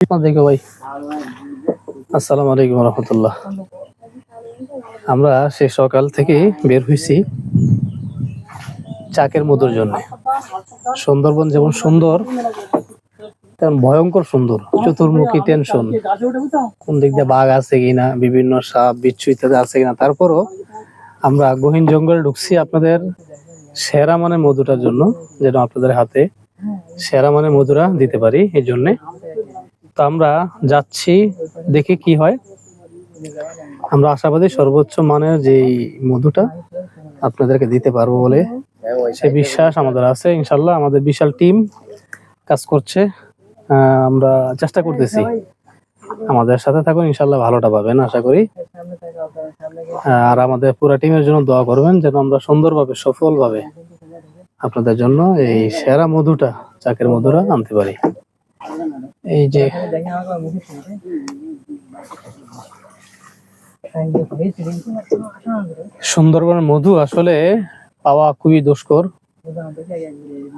দেখো ভাই। আসসালামু আলাইকুম রহমতুল্লাহ। আমরা সে সকাল থেকে বের হয়েছি চাকের মধুর জন্য। সুন্দরবন যেমন সুন্দর ভয়ঙ্কর সুন্দর। চতুর্মুখী টেনশন কোন দিক দিয়ে বাঘ আছে কিনা, বিভিন্ন সাপ, বিচ্ছু ইত্যাদি আছে কিনা। তারপরও আমরা গহীন জঙ্গলে ঢুকছি আপনাদের সেরা মানে মধুটার জন্য, যেন আপনাদের হাতে সেরা মানে মধুরা দিতে পারি, এই জন্যে তো আমরা যাচ্ছি, দেখে কি হয়। আমরা আশাবাদী সর্বোচ্চ মানের যে মধুটা আপনাদেরকে দিতে পারব বলে সে বিশ্বাস আমাদের আছে। ইনশাল্লাহ আমাদের বিশাল টিম কাজ করছে। আমরা চেষ্টা করতেছি। আমাদের সাথে থাকুন ইনশাল্লাহ ভালোটা পাবেন, আশা করি। আর আমাদের পুরো টিমের জন্য দোয়া করবেন যেন আমরা সুন্দরভাবে, সফলভাবে আপনাদের জন্য এই সেরা মধুটা, চাকের মধুরা আনতে পারি। এই যে সুন্দরবনের মধু আসলে পাওয়া খুবই দুষ্কর।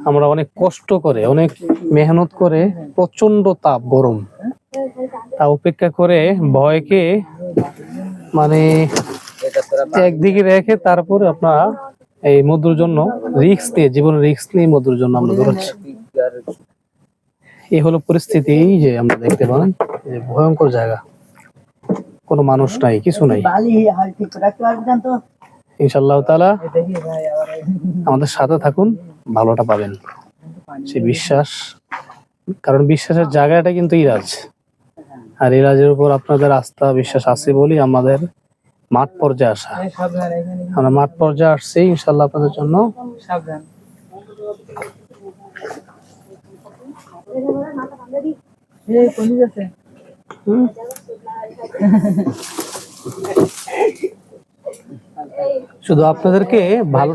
আমরা অনেক কষ্ট করে, অনেক মেহনত করে প্রচণ্ড তাপ, গরম। তা উপেক্ষা করে ভয়কে মানে একদিকে রেখে তারপরে আপনার এই মধুর জন্য রিস্ক নিয়ে, জীবনের রিস্ক নিয়ে মধুর জন্য আমরা দৌড়াচ্ছি। এই হলো পরিস্থিতি এই যে আমরা দেখতে এই যে ভয়ঙ্কর জায়গা। কোনো মানুষ নাই কিছু নাই। বালি ইনশাল্লাহ আবার আমাদের সাথে থাকুন ভালোটা পাবেন। সে বিশ্বাস কারণ বিশ্বাসের জায়গাটা কিন্তু ইরাজ। আর ইরাজের উপর আপনাদের আস্থা বিশ্বাস আছে বলেই আমাদের মাঠ পর্যায়ে আসা। আমরা মাঠ পর্যায়ে আসছি ইনশাল্লাহ আপনাদের জন্য। সাবধান। শুধু আপনাদেরকে ভালো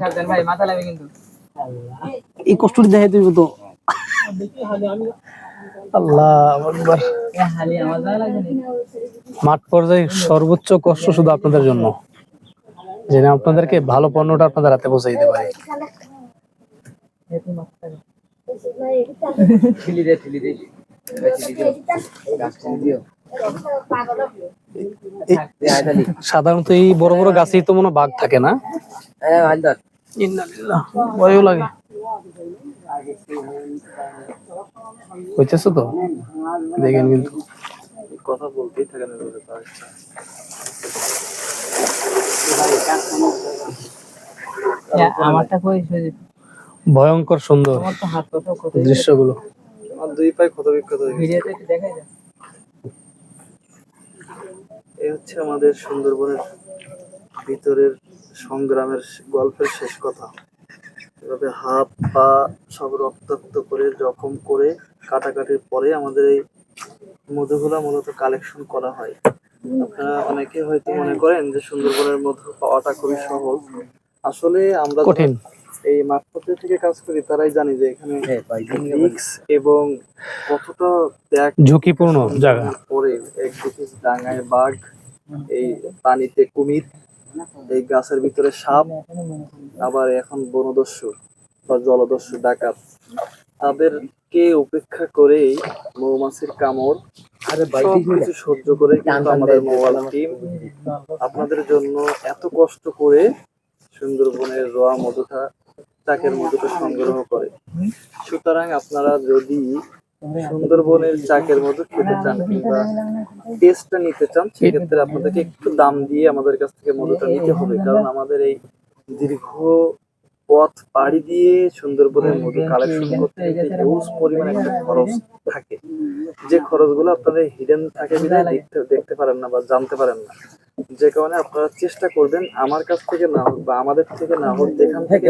এই কষ্টটি দেখে তুমি তো। আল্লাহ মাঠ পর্যায়ে সর্বোচ্চ কষ্ট শুধু আপনাদের জন্য। যেন আপনাদেরকে ভালো পণ্যটা আপনাদের হাতে পৌঁছে দিতে পারি। মাথা ঠিলি দে ঠিলি দে। গাছ সাধারণত এই বড় বড় গাছেই তো মনে বাঘ থাকে না? হ্যাঁ ভয়ও লাগে। হইতেছে তো? দেখেন কিন্তু। কথা বলতেই থাকে না আমারটা কই ভয়ঙ্কর সুন্দর দৃশ্যগুলো। আমার দুই পায়ে ক্ষত বিক্ষত ভিডিওতে এই হচ্ছে আমাদের সুন্দরবনের ভিতরের সংগ্রামের গল্পের শেষ কথা। এভাবে হাত পা সব রক্তাক্ত করে জখম করে কাটাকাটির পরে আমাদের এই মধুগুলা মূলত কালেকশন করা হয়। আপনারা অনেকে হয়তো মনে করেন যে সুন্দরবনের মধু পাওয়াটা খুবই সহজ। আসলে আমরা কঠিন। এই মাঠপথে থেকে কাজ করি তারাই জানি যে এখানে রিক্স এবং কতটা ত্যাগ ঝুঁকিপূর্ণ জায়গা। পরে একদিকে ডাঙায় বাঘ এই পানিতে কুমির এই গাছের ভিতরে সাপ আবার এখন বনদস্যু বা জলদস্যু ডাকাত। তাদেরকে উপেক্ষা করেই মৌমাছির কামড় সবকিছু সহ্য করে কিন্তু আমাদের মোবাইল টিম আপনাদের জন্য এত কষ্ট করে সুন্দরবনের রোয়া মধুটা চাকের মধুটা সংগ্রহ করে। সুতরাং আপনারা যদি সুন্দরবনের চাকের মধু খেতে চান কিংবা টেস্টটা নিতে চান, সেক্ষেত্রে আপনাদেরকে একটু দাম দিয়ে আমাদের কাছ থেকে মধুটা নিতে হবে। কারণ আমাদের এই দীর্ঘ পথ পাড়ি দিয়ে সুন্দরবনের মধু কালেকশন করতে হিউজ পরিমাণ একটা খরচ থাকে। যে খরচগুলো আপনাদের হিডেন থাকে বিধায় দেখতে দেখতে পারেন না বা জানতে পারেন না। যে কারণে আপনারা চেষ্টা করবেন আমার কাছ থেকে না হোক বা আমাদের থেকে না হোক যেখান থেকে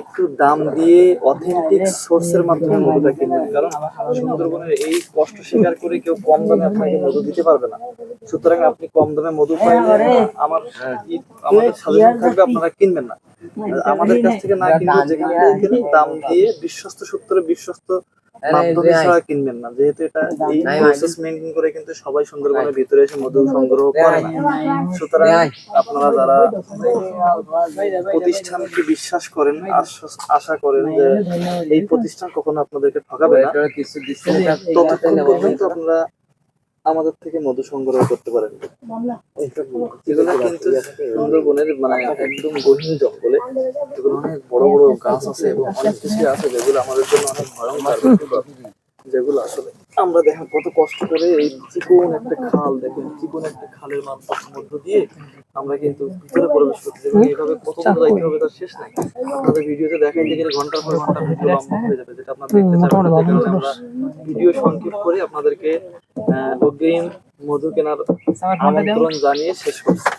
একটু দাম দিয়ে অথেন্টিক সোর্সের মাধ্যমে মধুটা কিনবেন। কারণ সুন্দরবনের এই কষ্ট স্বীকার করে কেউ কম দামে আপনাকে মধু দিতে পারবে না। সুতরাং আপনি কম দামে মধু পাইলে আমার আমাদের সাজেশন থাকবে আপনারা কিনবেন না। আমাদের কাছ থেকে না কিনবেন যেখানে দাম দিয়ে বিশ্বস্ত সূত্রে বিশ্বস্ত মাধ্যমে ছাড়া কিনবেন না যেহেতু এটা এই প্রসেস মেনটেন করে কিন্তু সবাই সুন্দরবনের ভিতরে এসে মধু সংগ্রহ করে না। সুতরাং আপনারা যারা প্রতিষ্ঠানকে বিশ্বাস করেন আশা করেন যে এই প্রতিষ্ঠান কখনো আপনাদেরকে ঠকাবে না, ততক্ষণ পর্যন্ত আপনারা আমাদের থেকে মধু সংগ্রহ করতে পারেন এগুলো কিন্তু সুন্দরবনের মানে একদম গহীন জঙ্গলে এগুলো অনেক বড় বড় গাছ আছে এবং অনেক কিছু আছে যেগুলো আমাদের জন্য অনেক ভয়ঙ্কর। যেগুলো আসলে আমরা দেখেন কত কষ্ট করে এই চিকন একটা খাল দেখেন চিকন একটা খালের মধ্য দিয়ে আমরা কিন্তু ভিতরে প্রবেশ করতেছি এবং এইভাবে কত যাইতে হবে তার শেষ নাই। আপনাদের ভিডিওতে দেখাই যে ঘণ্টার পর ঘণ্টা ভিডিও লম্বা হয়ে যাবে যেটা আপনারা দেখতে চান। আমরা ভিডিও সংক্ষেপ করে আপনাদেরকে অগ্রিম মধু কেনার আমন্ত্রণ জানিয়ে শেষ করছি।